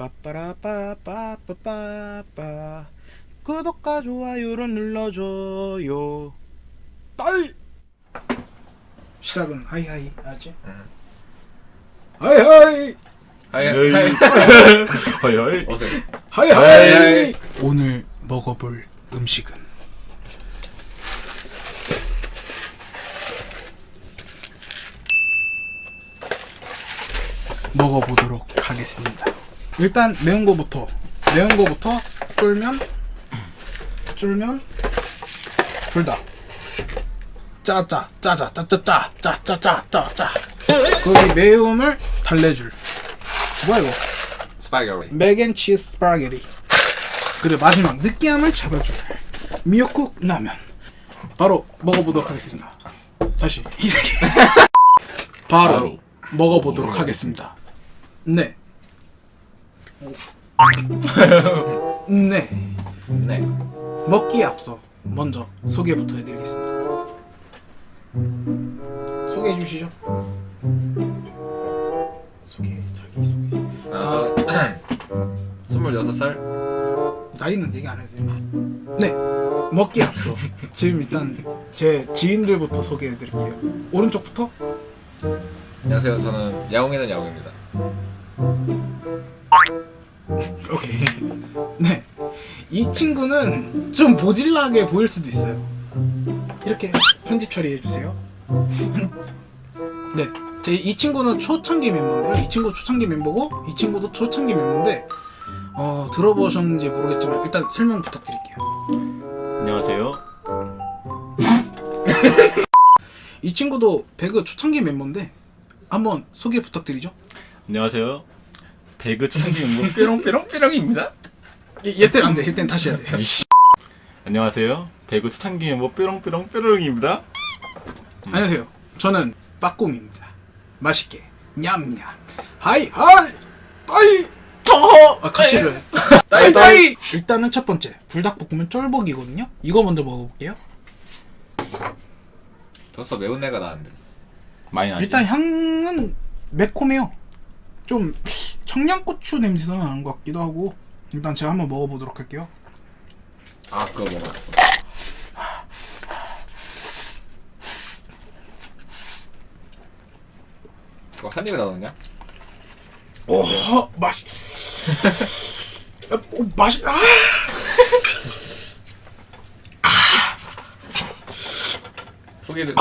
빠빠라빠빠빠빠빠. 구독과 좋아요를 눌러줘요. 딸 시작은 하이하이 알지? 하이하이! 하이. 하이. 허이 허이. 어서. 하이하이. 오늘 먹어볼 음식은? 먹어보도록 하겠습니다. 일단 매운 거부터 매운 거부터 쫄면 쫄면 불다 짜짜 짜자 짜짜짜 짜짜짜짜짜 거기 매움을 달래줄 뭐야 이거 스파게티 맥앤치즈 스파게티 그리고 마지막 느끼함을 잡아줄 미역국 라면 바로 먹어보도록 하겠습니다 다시 이세계 바로, 바로. 먹어보도록 하겠습니다 네 네. 네. 먹기에 앞서 먼저 소개부터 해드리겠습니다. 소개해 주시죠. 소개 자기 소개. 아 저 26살? 나이는 얘기 안 해도 돼요. 네. 먹기에 앞서. 지금 일단 제 지인들부터 소개해 드릴게요. 오른쪽부터? 안녕하세요. 저는 야옹이는 야옹입니다 오케이. 네. 이 친구는 좀 보질나게 보일 수도 있어요. 이렇게 편집 처리해 주세요. 네. 제 이 친구는 초창기 멤버인데요. 이 친구 초창기 멤버고 이 친구도 초창기 멤버인데 어, 들어보셨는지 모르겠지만 일단 설명 부탁드릴게요. 안녕하세요 이 친구도 배그 초창기 멤버인데 한번 소개 부탁드리죠. 안녕하세요 배그 초창기 연구 뾰롱뾰롱뾰롱입니다 얘때 안 돼. 얘때는 다시 해야 돼. 안녕하세요 배그 초창기 연구 뾰롱뾰롱뾰롱입니다 안녕하세요. 저는 빠꼼입니다. 맛있게 냠냠. 하이 하이 따이 저호 아 같이 를 따이, 따이. 일단은 첫 번째 불닭볶음면 쫄복이거든요. 이거 먼저 먹어볼게요. 벌써 매운 애가 나는데 많이 나지 일단 향은 매콤해요. 좀 청양고추 냄새가 나는 것 같기도 하고 일단 제가 한번 먹어보도록 할게요. 아 그거 먹어 그거 한 입에 다 넣냐? 오 맛. 아, 오 맛이 아. 소개를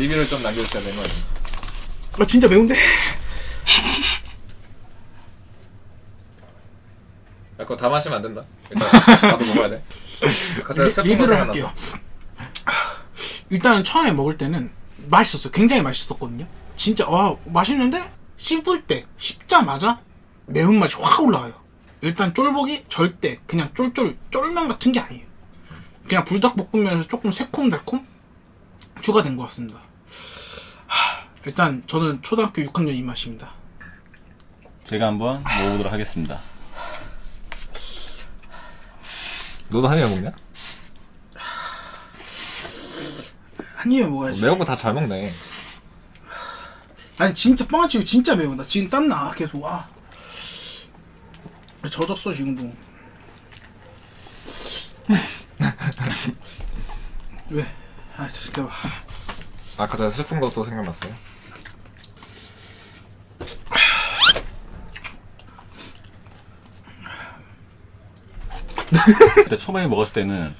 리뷰를 좀 남겨주셔야 되는 거 아니야? 아 진짜 매운데. 야 그거 다 마시면 안 된다 일단 나도 먹어야 돼 슬픈 거 리뷰를 생각났어 할게요. 일단 처음에 먹을 때는 맛있었어요. 굉장히 맛있었거든요. 진짜 와 맛있는데 씹을 때 씹자마자 매운맛이 확 올라와요. 일단 쫄복이 절대 그냥 쫄쫄 쫄면 같은 게 아니에요. 그냥 불닭볶음면에서 조금 새콤달콤 추가된 것 같습니다. 하, 일단 저는 초등학교 6학년 입맛입니다. 제가 한번 먹어보도록 하겠습니다 너도 한 입에 먹냐? 한 입에 먹어야지. 매운 거 다 잘 먹네 아니 진짜 뻥아치고 진짜 매워. 나 지금 땀나 계속 와. 젖었어 지금도. 왜? 아 잠깐만. 아까 전에 슬픈 것도 생각났어요 그때 처음에 먹었을 때는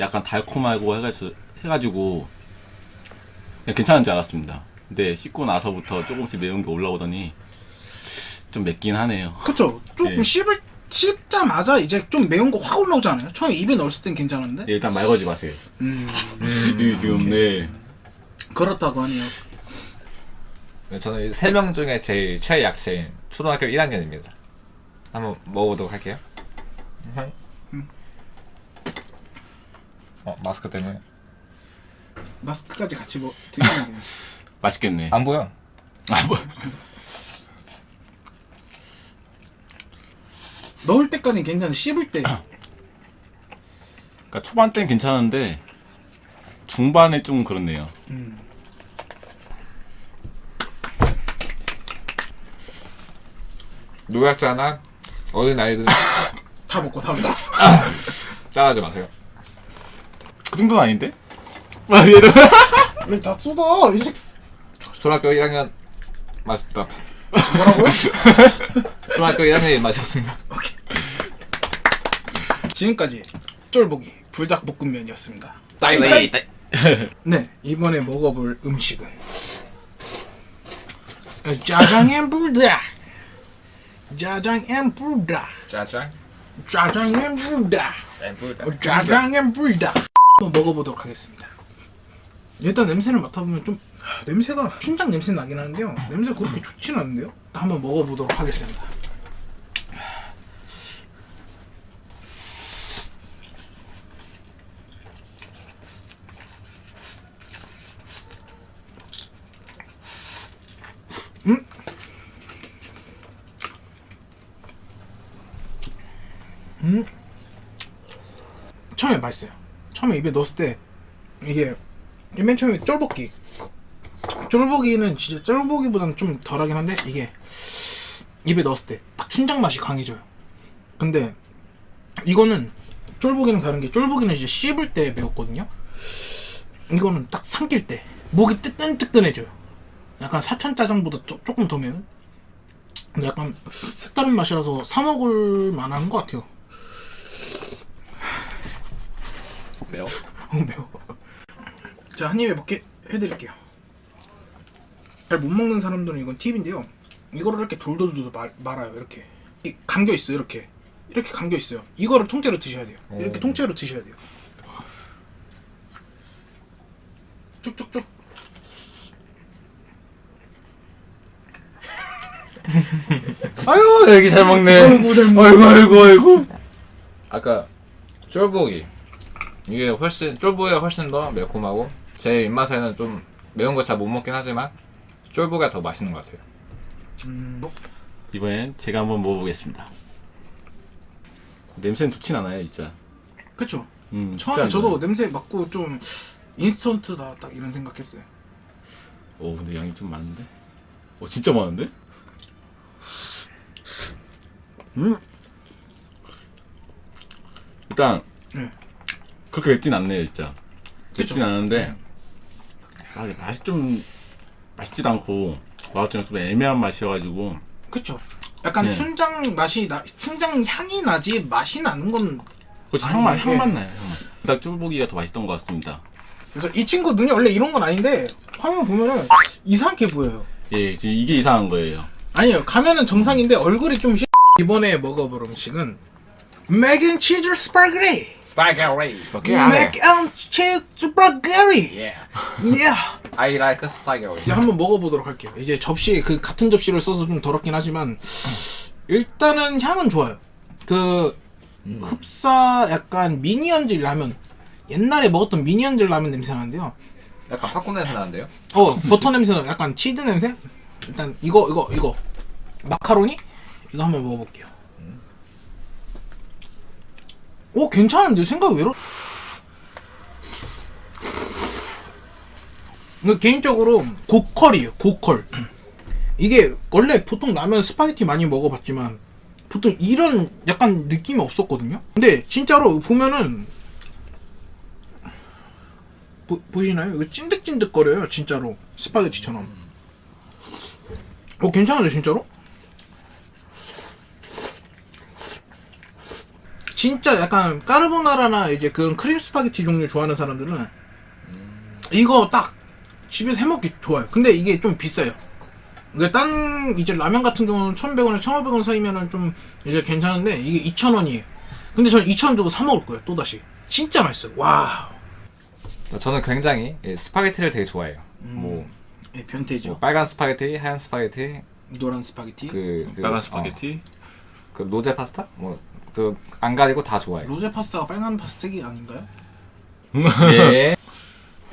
약간 달콤하고 해가지고, 해가지고 괜찮은 줄 알았습니다 근데 씻고 나서부터 조금씩 매운 게 올라오더니 좀 맵긴 하네요 그쵸? 조금 예. 씹을 씹자마자 이제 좀 매운 거 확 올라오잖아요. 처음에 입에 넣었을 땐 괜찮은데. 네, 일단 말 걸지 마세요 음 이 지금 네 그렇다고 하네요. 네, 저는 세 명 중에 제일 최약체인 초등학교 1학년입니다. 한번 먹어보도록 할게요. 어 마스크 때문에 마스크까지 같이 뭐 드시면 돼요. 맛있겠네 안 보여. 아, 뭐. 넣을 때까지 괜찮은데 씹을 때 그러니까 초반 땐 괜찮은데 중반에 좀 그렇네요. 노약자 하나, 어린 아이들은 다 먹고 다 먹고. 따라하지 마세요. 그 정도는 아닌데? 아 얘도 왜 다 쏟아? 이제 초등학교 1학년 맛있다. 뭐라고요? 초등학교 1학년 맛이었습니다. 지금까지 쫄보기 불닭볶음면이었습니다. 따이 네, 이번에 먹어볼 음식은 짜장 앤 불닭. 짜장 앤 불닭. 짜장. 짜장 앤 불닭. 어, 짜장 앤 불닭. 한번 먹어보도록 하겠습니다. 일단 냄새를 맡아보면 좀 하, 냄새가 춘장 냄새 나긴 하는데요. 냄새 가 그렇게 좋진 않은데요. 한번 먹어보도록 하겠습니다. 처음에 맛있어요. 처음에 입에 넣었을 때 이게 맨 처음에 쫄볶이. 쫄볶이는 진짜 쫄볶이보다는 좀 덜하긴 한데 이게 입에 넣었을 때 딱 춘장 맛이 강해져요. 근데 이거는 쫄볶이랑 다른 게 쫄볶이는 이제 씹을 때 매웠거든요. 이거는 딱 삼킬 때 목이 뜨끈뜨끈해져요. 약간 사천 짜장보다 조, 조금 더 매운. 약간 색다른 맛이라서 사 먹을 만한 것 같아요. 매워. 어, 매워. 자, 한 입에 먹게 해드릴게요. 잘 못 먹는 사람들은 이건 팁인데요. 이거를 이렇게 돌돌돌 말, 말아요. 이렇게 이, 감겨 있어요. 이렇게 이렇게 감겨 있어요. 이거를 통째로 드셔야 돼요. 이렇게 오. 통째로 드셔야 돼요. 쭉쭉쭉. 아유 애기 잘 먹네. 아이고, 잘 먹네. 아이고 아이고 아이고. 아까 쫄보기 이게 훨씬 쫄보기가 훨씬 더 매콤하고 제 입맛에는 좀 매운 거 잘 못 먹긴 하지만 쫄보기가 더 맛있는 것 같아요. 음, 이번엔 제가 한번 먹어보겠습니다. 냄새는 좋진 않아요, 진짜. 그쵸. 음, 처음에 진짜 저도 안 냄새 맡고 좀 인스턴트다 딱 이런 생각했어요. 오, 근데 양이 좀 많은데? 오, 진짜 많은데? 음. 일단 네. 그렇게 맵진 않네요, 진짜. 맵진 그쵸. 않은데 아, 근데 맛이 좀 맛있지도 않고 맛좀 좀 애매한 맛이어가지고 그쵸. 약간 네. 춘장 맛이 나, 춘장 향이 나지 맛이 나는 건 아니, 향만 이게- 향만 나요. 향만. 일단 쫄보기가 더 맛있던 것 같습니다. 그래서 이 친구 눈이 원래 이런 건 아닌데 화면 보면은 이상하게 보여요. 예, 지금 이게 이상한 거예요. 아니요 가면은 정상인데 얼굴이 좀 시... 이번에 먹어볼 음식은 맥앤치즈 스파게티. 스파게티. 맥앤치즈 스파게티. Yeah. 예. I like spaghetti. 이제 한번 먹어보도록 할게요. 이제 접시 그 같은 접시를 써서 좀 더럽긴 하지만 일단은 향은 좋아요. 그 흡사 약간 미니언즈 라면 옛날에 먹었던 미니언즈 라면 냄새 나는데요. 약간 팝콘 냄새 나는데요? 어 버터 냄새 나 약간 치즈 냄새? 일단 이거 이거 이거 마카로니 이거 한번 먹어볼게요. 오 괜찮은데 생각 외로. 이거 개인적으로 고컬이에요 고컬. 이게 원래 보통 라면 스파게티 많이 먹어봤지만 보통 이런 약간 느낌이 없었거든요. 근데 진짜로 보면은 보, 보이시나요? 이거 찐득찐득거려요 진짜로 스파게티처럼 어 괜찮은데 진짜로? 진짜 약간 까르보나라나 이제 그런 크림 스파게티 종류 좋아하는 사람들은 이거 딱 집에서 해먹기 좋아요. 근데 이게 좀 비싸요. 이게 딴 이제 라면 같은 경우는 1100원에 1500원 사이면은 좀 이제 괜찮은데 이게 2000원이에요. 근데 저는 2000원 주고 사 먹을 거예요 또 다시. 진짜 맛있어요. 와 저는 굉장히 이 스파게티를 되게 좋아해요. 뭐, 예, 변태죠. 뭐 빨간 스파게티, 하얀 스파게티, 노란 스파게티. 그, 그 빨간 어, 스파게티. 그 로제 파스타, 뭐 그 안 가리고 다 좋아해요. 로제 파스타가 빨간 파스타기 아닌가요? 예.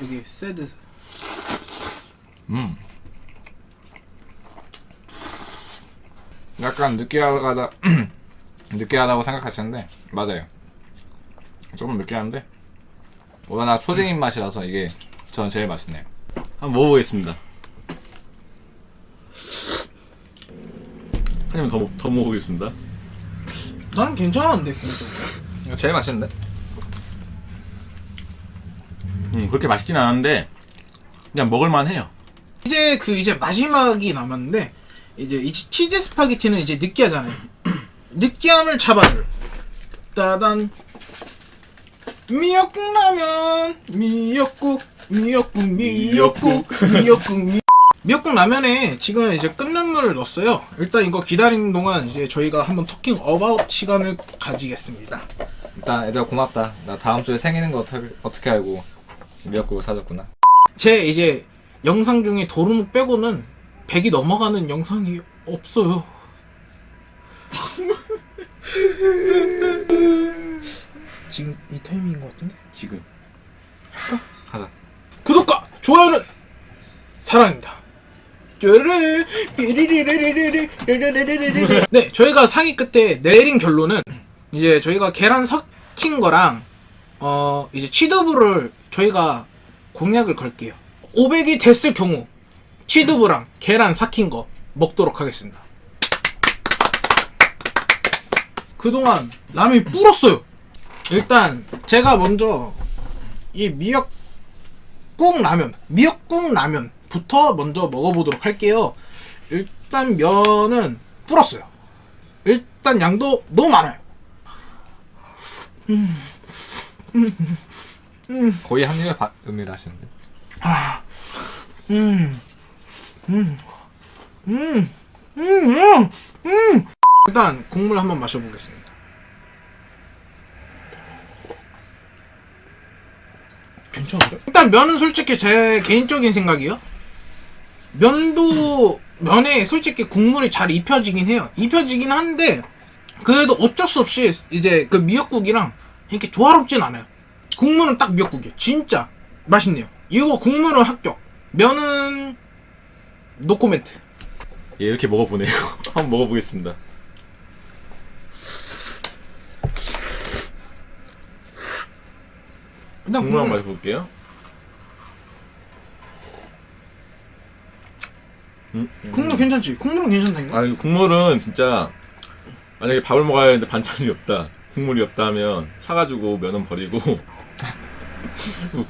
여기 새드 음. 약간 느끼하다 느끼하다고 생각하시는데 맞아요. 조금 느끼한데 워낙 초딩 맛이라서 이게 저는 제일 맛있네요. 한번 먹어보겠습니다. 한 입 더, 먹- 더 먹어보겠습니다. 나는 괜찮았는데 개인적으로. 이거 제일 맛있는데? 음, 그렇게 맛있진 않은데 그냥 먹을만 해요. 이제 그 이제 마지막이 남았는데 이제 이 치- 치즈 스파게티는 이제 느끼하잖아요. 느끼함을 잡아줄. 따단 미역국 라면 미역국 미역국 미역국 미역국 미 미역국 라면에 지금 이제 끓 는 물을 넣었어요. 일단 이거 기다리는 동안 이제 저희가 한번 토킹 어바웃 시간을 가지겠습니다. 일단 애들아 고맙다. 나 다음 주에 생기는 거 어떻게, 어떻게 알고 미역국을 사줬구나. 제 이제 영상 중에 도루묵 빼고는 100이 넘어가는 영상이 없어요. 지금 이 타이밍인 것 같은데? 지금. 하자. 구독과 좋아요는 사랑입니다. 네, 저희가 상의 끝에 내린 결론은 이제 저희가 계란 섞인 거랑 어 이제 취두부를 저희가 공약을 걸게요. 500이 됐을 경우 취두부랑 계란 삭힌 거 먹도록 하겠습니다. 그동안 라면이 불었어요. 일단 제가 먼저 이 미역국 라면, 미역국 라면 부터 먼저 먹어보도록 할게요. 일단 면은 불었어요. 일단 양도 너무 많아요. 거의 한 입에 반 음미를 하시는데. 음, 음, 음, 음, 음, 음. 일단 국물 한번 마셔보겠습니다. 괜찮은데? 일단 면은 솔직히 제 개인적인 생각이요. 면도 면에 솔직히 국물이 잘 입혀지긴 해요. 입혀지긴 한데 그래도 어쩔 수 없이 이제 그 미역국이랑 이렇게 조화롭진 않아요. 국물은 딱 미역국이에요. 진짜 맛있네요. 이거 국물은 합격. 면은 노코멘트. 예, 이렇게 먹어보네요. 한번 먹어보겠습니다. 일단 국물 한번 국물, 마셔볼게요. 국물 괜찮지? 국물은 괜찮다니까. 아니 국물은 진짜 만약에 밥을 먹어야 하는데 반찬이 없다 국물이 없다 하면 사가지고 면은 버리고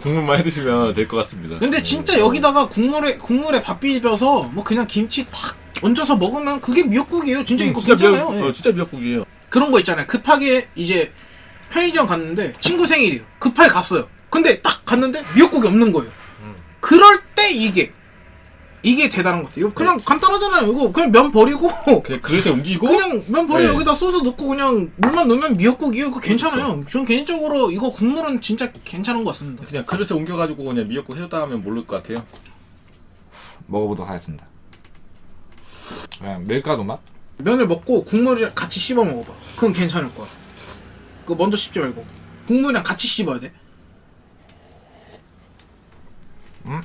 국물만 해 드시면 될 것 같습니다 근데 진짜 여기다가 국물에 국물에 밥 비벼서 뭐 그냥 김치 탁 얹어서 먹으면 그게 미역국이에요. 진짜 음, 이거 진짜 괜찮아요. 미역, 예. 어, 진짜 미역국이에요 그런 거 있잖아요. 급하게 이제 편의점 갔는데 친구 생일이에요. 급하게 갔어요. 근데 딱 갔는데 미역국이 없는 거예요. 그럴 때 이게 이게 대단한 것 같아요. 이거 그냥 간단하잖아요. 이거 그냥 면 버리고 그냥 그릇에 옮기고 그냥 면 버리고 네. 여기다 소스 넣고 그냥 물만 넣으면 미역국이에요. 그거 괜찮아요. 전 개인적으로 이거 국물은 진짜 괜찮은 것 같습니다. 그냥 그릇에 옮겨가지고 그냥 미역국 해줬다 하면 모를 것 같아요 먹어보도록 하겠습니다. 그냥 밀가루 맛? 면을 먹고 국물이랑 같이 씹어 먹어봐. 그건 괜찮을 거야. 그거 먼저 씹지 말고 국물이랑 같이 씹어야 돼. 음?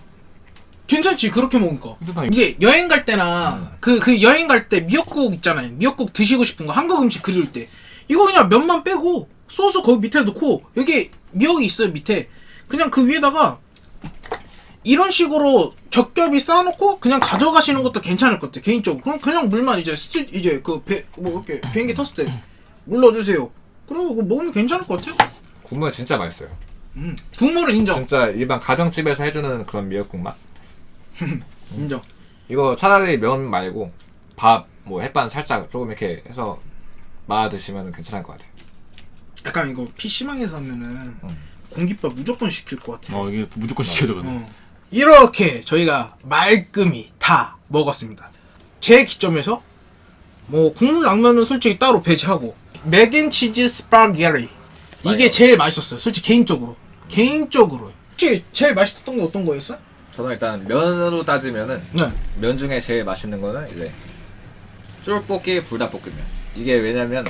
괜찮지 그렇게 먹으니까. 괜찮다. 이게 여행 갈 때나 그 그 여행 갈 때 미역국 있잖아요. 미역국 드시고 싶은 거 한국 음식 그릴 때 이거 그냥 면만 빼고 소스 거기 밑에 넣고 여기 미역이 있어요 밑에 그냥 그 위에다가 이런 식으로 겹겹이 쌓아놓고 그냥 가져가시는 것도 괜찮을 것 같아 개인적으로 그럼 그냥 물만 이제 스티 이제 그 배 뭐 이렇게 비행기 탔을 때 물러주세요 그리고 그거 먹으면 괜찮을 것 같아요 국물 진짜 맛있어요. 음. 국물은 인정 진짜 일반 가정집에서 해주는 그런 미역국 맛? 인정 이거 차라리 면 말고 밥, 뭐 햇반 살짝 조금 이렇게 해서 말아 드시면 괜찮을 것 같아요. 약간 이거 PC방에서 하면은 공깃밥 무조건 시킬 것 같아 어 이게 무조건 시켜줘 근데 어. 이렇게 저희가 말끔히 다 먹었습니다. 제 기점에서 뭐 국물 라면은 솔직히 따로 배제하고 맥앤치즈 스파게티 이게 제일 맛있었어요. 솔직히 개인적으로 개인적으로 혹시 제일 맛있었던 게 어떤 거였어? 저는 일단 면으로 따지면은 네. 면 중에 제일 맛있는 거는 이제 쫄볶이 불닭볶음면. 이게 왜냐면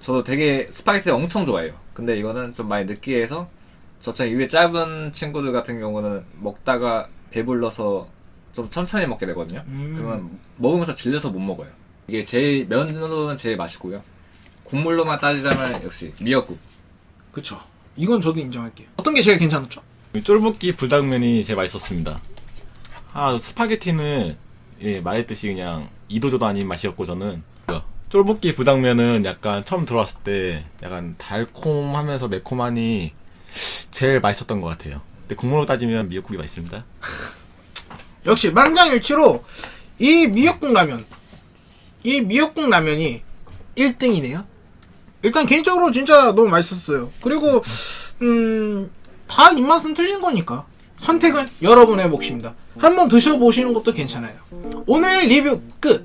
저도 되게 스파게티 엄청 좋아해요. 근데 이거는 좀 많이 느끼해서 저처럼 입이 짧은 친구들 같은 경우는 먹다가 배불러서 좀 천천히 먹게 되거든요. 음. 그러면 먹으면서 질려서 못 먹어요. 이게 제일 면으로는 제일 맛있고요. 국물로만 따지자면 역시 미역국. 그쵸. 이건 저도 인정할게요. 어떤 게 제일 괜찮았죠? 쫄볶이 불닭면이 제일 맛있었습니다 아 스파게티는 예 말했듯이 그냥 이도저도 아닌 맛이었고 저는 쫄볶이 부당면은 약간 처음 들어왔을 때 약간 달콤하면서 매콤하니 제일 맛있었던 것 같아요. 근데 국물로 따지면 미역국이 맛있습니다. 역시 만장일치로 이 미역국 라면 이 미역국 라면이 1등이네요 일단 개인적으로 진짜 너무 맛있었어요 그리고 음 다 입맛은 틀린 거니까. 선택은 여러분의 몫입니다. 한번 드셔보시는 것도 괜찮아요. 오늘 리뷰 끝